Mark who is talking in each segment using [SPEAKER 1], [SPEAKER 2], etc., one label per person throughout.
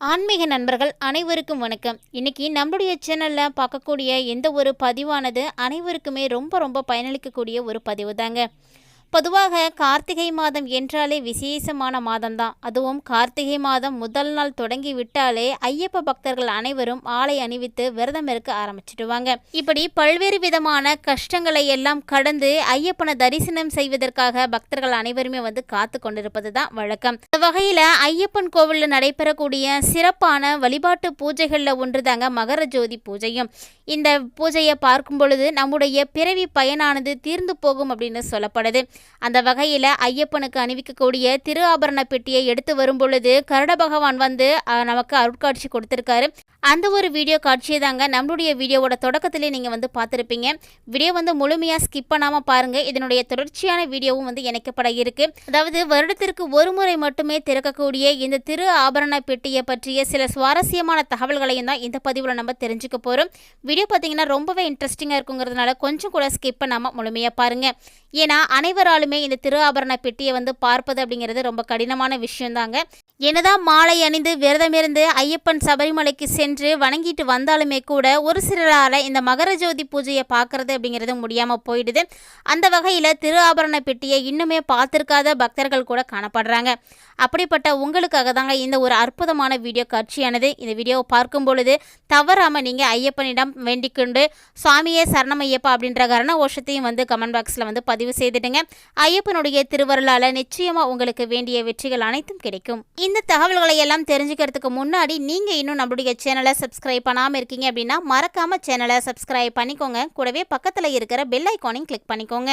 [SPEAKER 1] ஆன்மீக நண்பர்கள் அனைவருக்கும் வணக்கம். இன்னைக்கு நம்மளுடைய சேனலில் பார்க்கக்கூடிய எந்த ஒரு பதிவானது அனைவருக்குமே ரொம்ப ரொம்ப பயனளிக்கக்கூடிய ஒரு பதிவு தாங்க பொதுவாக கார்த்திகை மாதம் என்றாலே விசேஷமான மாதம்தான். அதுவும் கார்த்திகை மாதம் முதல் நாள் தொடங்கி விட்டாலே ஐயப்ப பக்தர்கள் அனைவரும் ஆலை அணிவித்து விரதம் இருக்க ஆரம்பிச்சிடுவாங்க. இப்படி பல்வேறு விதமான கஷ்டங்களை எல்லாம் கடந்து ஐயப்பனை தரிசனம் செய்வதற்காக பக்தர்கள் அனைவருமே வந்து காத்து கொண்டிருப்பது தான் வழக்கம். இந்த வகையில் ஐயப்பன் கோவிலில் நடைபெறக்கூடிய சிறப்பான வழிபாட்டு பூஜைகளில் ஒன்று தாங்க மகர ஜோதி பூஜையும். இந்த பூஜையை பார்க்கும் பொழுது நம்முடைய பிறவி பயனானது தீர்ந்து போகும் அப்படின்னு சொல்லப்படுது. அந்த வகையில் ஐயப்பனுக்கு அணிவிக்கக்கூடிய திரு ஆபரண பெட்டியை எடுத்து வரும் பொழுது கருட பகவான் வந்து நமக்கு அருட்காட்சி கொடுத்துருக்காரு. அந்த ஒரு வீடியோ காட்சியை தாங்க நம்மளுடைய வீடியோவோட தொடக்கத்திலே நீங்கள் வந்து பார்த்துருப்பீங்க. வீடியோ வந்து முழுமையாக ஸ்கிப் பண்ணாமல் பாருங்கள் இதனுடைய தொடர்ச்சியான வீடியோவும் வந்து இணைக்கப்பட இருக்குது அதாவது வருடத்திற்கு ஒரு முறை மட்டுமே திறக்கக்கூடிய இந்த திரு ஆபரண பெட்டியை பற்றிய சில சுவாரஸ்யமான தகவல்களையும் தான் இந்த பதிவில் நம்ம தெரிஞ்சுக்க போகிறோம் வீடியோ பார்த்தீங்கன்னா ரொம்பவே இன்ட்ரெஸ்டிங்காக இருக்குங்கிறதுனால கொஞ்சம் கூட ஸ்கிப் பண்ணாமல் முழுமையாக பாருங்கள் ஏன்னா அனைவராலுமே இந்த திரு ஆபரண பெட்டியை வந்து பார்ப்பது அப்படிங்கிறது ரொம்ப கடினமான விஷயம்தாங்க. என்னதான் மாலை அணிந்து விரதமிருந்து ஐயப்பன் சபரிமலைக்கு சென்று வணங்கிட்டு வந்தாலுமே கூட ஒரு சிலரால் இந்த மகர ஜோதி பூஜையை பார்க்கறது அப்படிங்கிறது முடியாமல் போயிடுது. அந்த வகையில் திரு ஆபரண பெட்டியை இன்னுமே பார்த்துருக்காத பக்தர்கள் கூட காணப்படுறாங்க. அப்படிப்பட்ட உங்களுக்காக தாங்க இந்த ஒரு அற்புதமான வீடியோ காட்சியானது. இந்த வீடியோவை பார்க்கும் பொழுது தவறாமல் நீங்கள் ஐயப்பனிடம் வேண்டிக்கொண்டு சுவாமியே சரணம் ஐயப்பா அப்படின்ற கரண ஓஷத்தையும் வந்து கமெண்ட் பாக்ஸில் வந்து பதிவு செய்துடுங்க. ஐயப்பனுடைய திருவருளால் நிச்சயமாக உங்களுக்கு வேண்டிய வெற்றிகள் அனைத்தும் கிடைக்கும். இந்த தகவல்களை எல்லாம் தெரிஞ்சுக்கிறதுக்கு முன்னாடி நீங்கள் இன்னும் நம்மளுடைய சேனலை சப்ஸ்கிரைப் பண்ணாமல் இருக்கீங்க அப்படின்னா மறக்காமல் சேனலை சப்ஸ்கிரைப் பண்ணிக்கோங்க. கூடவே பக்கத்தில் இருக்கிற பெல் ஐக்கானையும் கிளிக் பண்ணிக்கோங்க.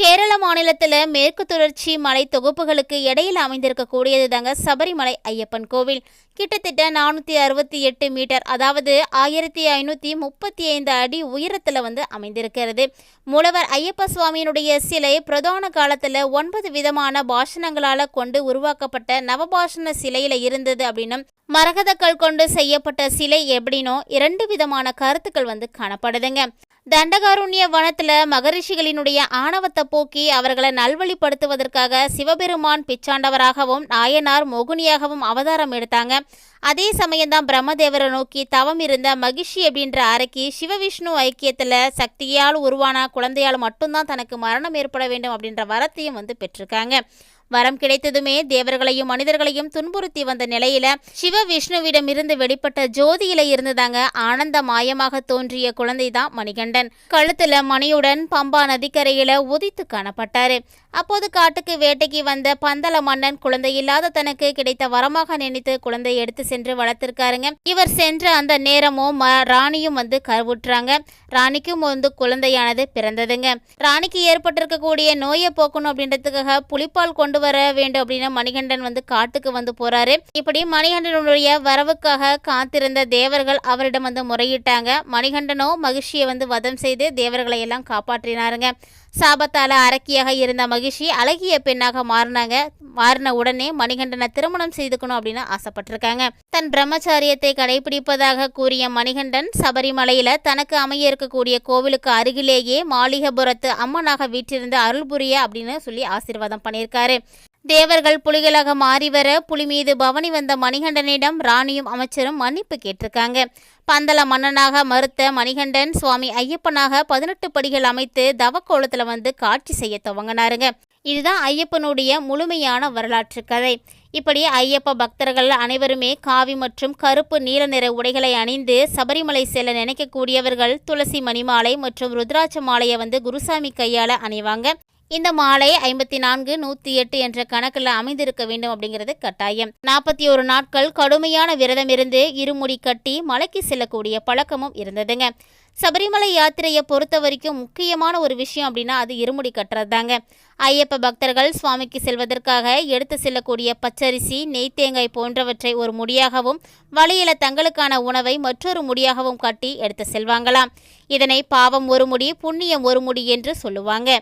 [SPEAKER 1] கேரள மாநிலத்தில் மேற்கு தொடர்ச்சி மலை தொகுப்புகளுக்கு இடையில் அமைந்திருக்கக்கூடியது தாங்க சபரிமலை ஐயப்பன் கோவில். கிட்டத்தட்ட நானூற்றி அறுபத்தி எட்டு மீட்டர் அதாவது ஆயிரத்தி ஐநூற்றி முப்பத்தி ஐந்து அடி உயரத்தில் வந்து அமைந்திருக்கிறது. மூலவர் ஐயப்ப சுவாமியினுடைய சிலை பிரதான காலத்தில் ஒன்பது விதமான பாஷணங்களால் கொண்டு உருவாக்கப்பட்ட நவபாஷண சிலையில் இருந்தது அப்படின்னும் மரகதக்கள் கொண்டு செய்யப்பட்ட சிலை எப்படினோ இரண்டு விதமான கருத்துக்கள் வந்து காணப்படுதுங்க. தண்டகாருண்ய வனத்தில் மகரிஷிகளினுடைய ஆணவத்தை போக்கி அவர்களை நல்வழிப்படுத்துவதற்காக சிவபெருமான் பிச்சாண்டவராகவும் நாயனார் மோகுனியாகவும் அவதாரம் எடுத்தாங்க. அதே சமயம்தான் பிரம்மதேவரை நோக்கி தவம் இருந்த மகிஷி அப்படின்ற அறைக்கு சிவவிஷ்ணு ஐக்கியத்தில் சக்தியால் உருவான குழந்தையால் மட்டும்தான் தனக்கு மரணம் ஏற்பட வேண்டும் அப்படின்ற வரத்தையும் வந்து பெற்றிருக்காங்க. வரம் கிடைத்ததுமே தேவர்களையும் மனிதர்களையும் துன்புறுத்தி வந்த நிலையில சிவ விஷ்ணுவிடம் இருந்து வெளிப்பட்ட ஜோதியில இருந்துதாங்க ஆனந்த மாயமாக தோன்றிய குழந்தை தான் மணிகண்டன். கழுத்துல மணியுடன் பம்பா நதிக்கரையில உதித்து காணப்பட்டாரு. அப்போது காட்டுக்கு வேட்டைக்கு வந்த பந்தல மன்னன் குழந்தை இல்லாத தனக்கு கிடைத்த வரமாக நினைத்து குழந்தையை எடுத்து சென்று வளர்த்திருக்காருங்க. இவர் சென்ற அந்த நேரமும் ம- ராணியும் வந்து கருவுற்றாங்க. ராணிக்கும் வந்து குழந்தையானது பிறந்ததுங்க. ராணிக்கு ஏற்பட்டிருக்கக்கூடிய நோயை போக்கணும் அப்படின்றதுக்காக புலிப்பால் கொண்டு வர வேண்டும் அப்படின்னு மணிகண்டன் வந்து காட்டுக்கு வந்து போறாரு. இப்படி மணிகண்டனுடைய வரவுக்காக காத்திருந்த தேவர்கள் அவரிடம் வந்து முறையிட்டாங்க. மணிகண்டனோ மகிழ்ச்சியை வந்து வதம் செய்து தேவர்களை எல்லாம் காப்பாற்றினாருங்க. சாபத்தால அரக்கியாக இருந்த மகிழ்ச்சி அழகிய பெண்ணாக மாறினாங்க. மாறின உடனே மணிகண்டனை திருமணம் செய்துக்கணும் அப்படின்னு ஆசைப்பட்டிருக்காங்க. தன் பிரம்மச்சாரியத்தை கடைபிடிப்பதாக கூறிய மணிகண்டன் சபரிமலையில தனக்கு அமைய இருக்கக்கூடிய கோவிலுக்கு அருகிலேயே மாளிகபுரத்து அம்மனாக வீற்றிருந்து அருள் புரிய அப்படின்னு சொல்லி ஆசீர்வாதம் பண்ணியிருக்காரு. தேவர்கள் புலிகளாக மாறி வர புலி மீது பவனி வந்த மணிகண்டனிடம் ராணியும் அமைச்சரும் மன்னிப்பு கேட்டிருக்காங்க. பந்தல மன்னனாக மறுத்த மணிகண்டன் சுவாமி ஐயப்பனாக பதினெட்டு படிகள் அமைத்து தவக்கோலத்தில் வந்து காட்சி செய்ய துவங்கினாருங்க. இதுதான் ஐயப்பனுடைய முழுமையான வரலாற்று கதை. இப்படி ஐயப்ப பக்தர்கள் அனைவருமே காவி மற்றும் கருப்பு நீல நிற உடைகளை அணிந்து சபரிமலை செல்ல நினைக்கக்கூடியவர்கள் துளசி மணிமாலை மற்றும் ருத்ராட்ச மாலையை வந்து குருசாமி கையால் அணிவாங்க. இந்த மாலை ஐம்பத்தி நான்கு நூற்றி எட்டு என்ற கணக்கில் அமைந்திருக்க வேண்டும் அப்படிங்கிறது கட்டாயம். நாற்பத்தி ஒரு நாட்கள் கடுமையான விரதம் இருந்து இருமுடி கட்டி மலைக்கு செல்லக்கூடிய பழக்கமும் இருந்ததுங்க. சபரிமலை யாத்திரையை பொறுத்த வரைக்கும் முக்கியமான ஒரு விஷயம் அப்படின்னா அது இருமுடி கட்டுறது தாங்க ஐயப்ப பக்தர்கள் சுவாமிக்கு செல்வதற்காக எடுத்து செல்லக்கூடிய பச்சரிசி நெய் தேங்காய் போன்றவற்றை ஒரு முடியாகவும் வழியில தங்களுக்கான உணவை மற்றொரு முடியாகவும் கட்டி எடுத்து செல்வாங்களாம். இதனை பாவம் ஒரு முடி புண்ணியம் ஒரு முடி என்று சொல்லுவாங்க.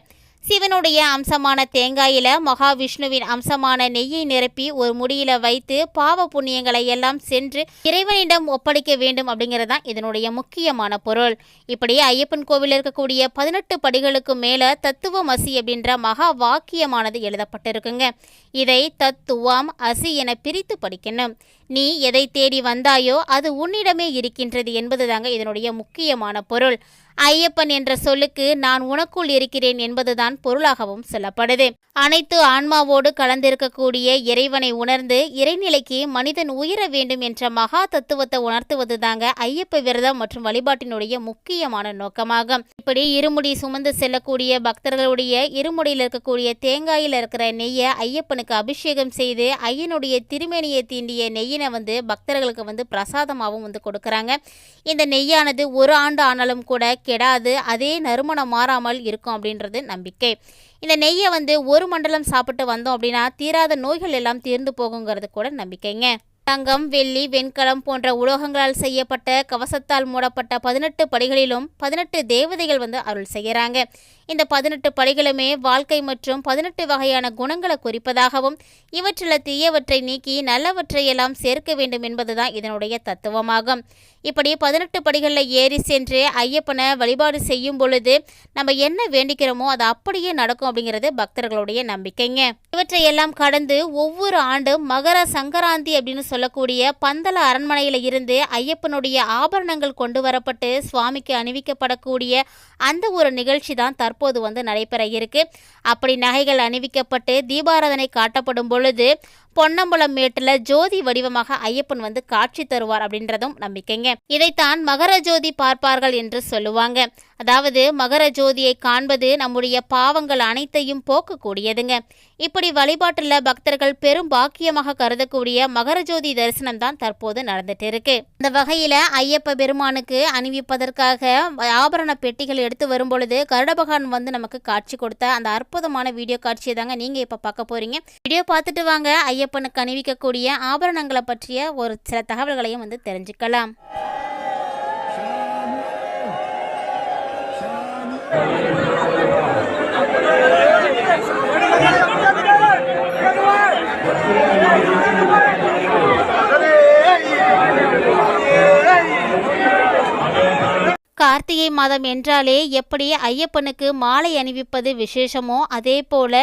[SPEAKER 1] சிவனுடைய அம்சமான தேங்காயில மகாவிஷ்ணுவின் அம்சமான நெய்யை நிரப்பி ஒரு முடியில வைத்து பாவ புண்ணியங்களை எல்லாம் சென்று இறைவனிடம் ஒப்படைக்க வேண்டும் அப்படிங்கிறது தான் இதனுடைய முக்கியமான பொருள். இப்படி ஐயப்பன் கோவில் இருக்கக்கூடிய பதினெட்டு படிகளுக்கு மேல தத்துவம் அசி அப்படின்ற மகா வாக்கியமானது எழுதப்பட்டிருக்குங்க. இதை தத்துவம் அசி என பிரித்து படிக்கணும். நீ எதை தேடி வந்தாயோ அது உன்னிடமே இருக்கின்றது என்பது தாங்க இதனுடைய முக்கியமான பொருள். ஐயப்பன் என்ற சொல்லுக்கு நான் உனக்குள் இருக்கிறேன் என்பதுதான் பொருளாகவும் சொல்லப்படுது. அனைத்து ஆன்மாவோடு கலந்திருக்கக்கூடிய இறைவனை உணர்ந்து இறைநிலைக்கு மனிதன் உயர வேண்டும் என்ற மகா தத்துவத்தை உணர்த்துவது தாங்க ஐயப்ப விரதம் மற்றும் வழிபாட்டினுடைய முக்கியமான நோக்கமாகும். இப்படி இருமுடி சுமந்து செல்லக்கூடிய பக்தர்களுடைய இருமுடியில் இருக்கக்கூடிய தேங்காயில் இருக்கிற நெய்யை ஐயப்பனுக்கு அபிஷேகம் செய்து ஐயனுடைய திருமேனியை தீண்டிய நெய்யினை வந்து பக்தர்களுக்கு வந்து பிரசாதமாகவும் வந்து கொடுக்குறாங்க. இந்த நெய்யானது ஒரு ஆண்டு ஆனாலும் கூட கெடாது அதே நறுமணம் மாறாமல் இருக்கும் அப்படின்றது நம்பிக்கை. இந்த நெய்யை வந்து ஒரு மண்டலம் சாப்பிட்டு வந்தோம் அப்படின்னா தீராத நோய்கள் எல்லாம் தீர்ந்து போகுங்கிறது கூட நம்பிக்கைங்க. தங்கம் வெள்ளி வெண்கலம் போன்ற உலோகங்களால் செய்யப்பட்ட கவசத்தால் மூடப்பட்ட பதினெட்டு படிகளிலும் பதினெட்டு தேவதைகள் வந்து அருள் செய்கிறாங்க இந்த பதினெட்டு படிகளுமே வாழ்க்கை மற்றும் பதினெட்டு வகையான குணங்களை குறிப்பதாகவும் இவற்றில் தீயவற்றை நீக்கி நல்லவற்றையெல்லாம் சேர்க்க வேண்டும் என்பதுதான் இதனுடைய தத்துவமாகும். இப்படி பதினெட்டு படிகளில் ஏறி சென்று ஐயப்பனை வழிபாடு செய்யும் பொழுது நம்ம என்ன வேண்டிக்கிறோமோ அது அப்படியே நடக்கும் அப்படிங்கிறது பக்தர்களுடைய நம்பிக்கைங்க. இவற்றையெல்லாம் கடந்து ஒவ்வொரு ஆண்டும் மகர சங்கராந்தி அப்படின்னு சொல்லக்கூடிய பந்தல அரண்மனையில் இருந்து ஐயப்பனுடைய ஆபரணங்கள் கொண்டு வரப்பட்டு சுவாமிக்கு அணிவிக்கப்படக்கூடிய அந்த ஒரு நிகழ்ச்சி தான் தற்போது வந்து நடைபெற இருக்கு. அப்படி நகைகள் அணிவிக்கப்பட்டு தீபாராதனை காட்டப்படும் பொழுது பொன்னம்பலம் மேட்டில் ஜோதி வடிவமாக ஐயப்பன் வந்து காட்சி தருவார் அப்படின்றதும் நம்பிக்கைங்க. இதைத்தான் மகர ஜோதி பார்ப்பார்கள் என்று சொல்லுவாங்க. அதாவது மகர ஜோதியை காண்பது நம்முடைய பாவங்கள் அனைத்தையும் போக்கக்கூடியதுங்க. இப்படி வழிபாட்டில் பக்தர்கள் பெரும் பாக்கியமாக கருதக்கூடிய மகர ஜோதி தரிசனம் தான் தற்போது நடந்துட்டு இருக்கு. இந்த வகையில ஐயப்ப பெருமானுக்கு அணிவிப்பதற்காக ஆபரண பெட்டிகள் எடுத்து வரும் பொழுது கருட பகவான் வந்து நமக்கு காட்சி கொடுத்த அந்த அற்புதமான வீடியோ காட்சியை தாங்க நீங்க இப்ப பார்க்க போறீங்க. வீடியோ பார்த்துட்டு வாங்க. ஐயா ஐயப்பனுக்கு அணிவிக்கக்கூடிய ஆபரணங்களை பற்றிய ஒரு சில தகவல்களையும் வந்து தெரிஞ்சுக்கலாம். கார்த்திகை மாதம் என்றாலே எப்படி ஐயப்பனுக்கு மாலை அணிவிப்பது விசேஷமோ அதே போல்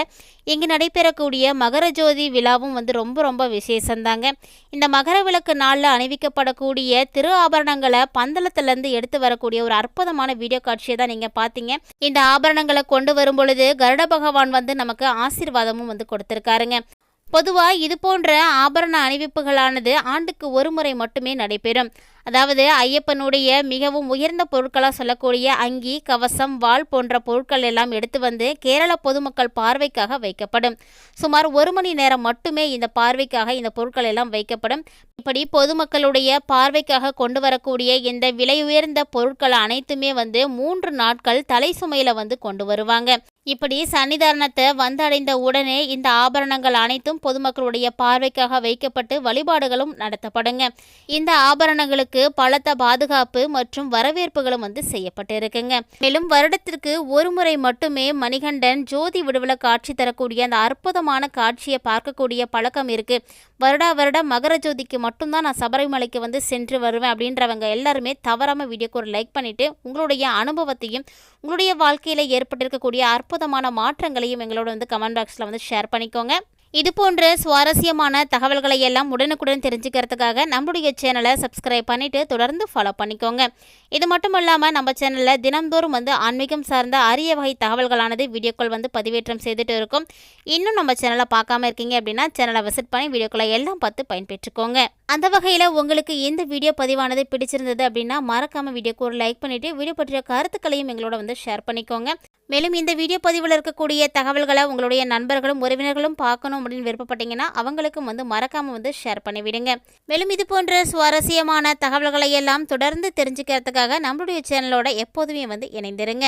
[SPEAKER 1] இங்கு நடைபெறக்கூடிய மகர ஜோதி விழாவும் வந்து ரொம்ப ரொம்ப விசேஷந்தாங்க. இந்த மகர விளக்கு நாளில் அணிவிக்கப்படக்கூடிய திரு ஆபரணங்களை பந்தளத்திலேருந்து எடுத்து வரக்கூடிய ஒரு அற்புதமான வீடியோ காட்சியை தான் நீங்கள் பார்த்தீங்க. இந்த ஆபரணங்களை கொண்டு வரும் பொழுது கருட பகவான் வந்து நமக்கு ஆசீர்வாதமும் வந்து கொடுத்துருக்காருங்க. பொதுவாக இது போன்ற ஆபரண அணிவிப்புகளானது ஆண்டுக்கு ஒரு முறை மட்டுமே நடைபெறும். அதாவது ஐயப்பனுடைய மிகவும் உயர்ந்த பொருட்களாக சொல்லக்கூடிய அங்கி கவசம் வாள் போன்ற பொருட்கள் எல்லாம் எடுத்து வந்து கேரள பொதுமக்கள் பார்வைக்காக வைக்கப்படும். சுமார் ஒரு மணி நேரம் மட்டுமே இந்த பார்வைக்காக இந்த பொருட்கள் எல்லாம் வைக்கப்படும். இப்படி பொதுமக்களுடைய பார்வைக்காக கொண்டு வரக்கூடிய இந்த விலை உயர்ந்த பொருட்கள் அனைத்துமே வந்து மூன்று நாட்கள் தலை சுமையில் வந்து கொண்டு வருவாங்க. இப்படி சன்னிதானத்தை வந்தடைந்த உடனே இந்த ஆபரணங்கள் அனைத்தும் பொதுமக்களுடைய பார்வைக்காக வைக்கப்பட்டு வழிபாடுகளும் நடத்தப்படுங்க. இந்த ஆபரணங்களுக்கு பலத்த பாதுகாப்பு மற்றும் வரவேற்புகளும் வந்து செய்யப்பட்டிருக்குங்க. மேலும் வருடத்திற்கு ஒரு முறை மட்டுமே மணிகண்டன் ஜோதி விடுவில காட்சி தரக்கூடிய அந்த அற்புதமான காட்சியை பார்க்கக்கூடிய பழக்கம் இருக்கு. வருடா வருடம் மகர ஜோதிக்கு மட்டும்தான் நான் சபரிமலைக்கு வந்து சென்று வருவேன் அப்படின்றவங்க எல்லாருமே தவறாம வீடியோக்கு ஒரு லைக் பண்ணிட்டு உங்களுடைய அனுபவத்தையும் உங்களுடைய வாழ்க்கையில் ஏற்பட்டிருக்கக்கூடிய அற்புதமான மாற்றங்களையும் எங்களோட வந்து கமெண்ட் பாக்ஸில் வந்து ஷேர் பண்ணிக்கோங்க. இது போன்ற சுவாரஸ்யமான தகவல்களை எல்லாம் உடனுக்குடன் தெரிஞ்சுக்கிறதுக்காக நம்மளுடைய சேனலை சப்ஸ்கிரைப் பண்ணிவிட்டு தொடர்ந்து ஃபாலோ பண்ணிக்கோங்க. இது மட்டும் இல்லாமல் நம்ம சேனலில் தினந்தோறும் வந்து ஆன்மீகம் சார்ந்த அரிய வகை தகவல்களானது வீடியோக்கள் வந்து பதிவேற்றம் செய்துட்டு இருக்கும். இன்னும் நம்ம சேனலை பார்க்காம இருக்கீங்க அப்படின்னா சேனலை விசிட் பண்ணி வீடியோக்களை எல்லாம் பார்த்து பயன்பெற்றுக்கோங்க. அந்த வகையில் உங்களுக்கு இந்த வீடியோ பதிவானது பிடிச்சிருந்தது அப்படின்னா மறக்காமல் வீடியோக்கு ஒரு லைக் பண்ணிவிட்டு வீடியோ பற்றிய கருத்துக்களையும் எங்களோட வந்து ஷேர் பண்ணிக்கோங்க. மேலும் இந்த வீடியோ பதிவில் இருக்கக்கூடிய தகவல்களை உங்களுடைய நண்பர்களும் உறவினர்களும் பார்க்கணும் அப்படின்னு விருப்பப்பட்டீங்கன்னா அவங்களுக்கும் வந்து மறக்காமல் வந்து ஷேர் பண்ணிவிடுங்க. மேலும் இது போன்ற சுவாரஸ்யமான தகவல்களை எல்லாம் தொடர்ந்து தெரிஞ்சுக்கிறதுக்காக நம்மளுடைய சேனலோட எப்போதுமே வந்து இணைந்திருங்க.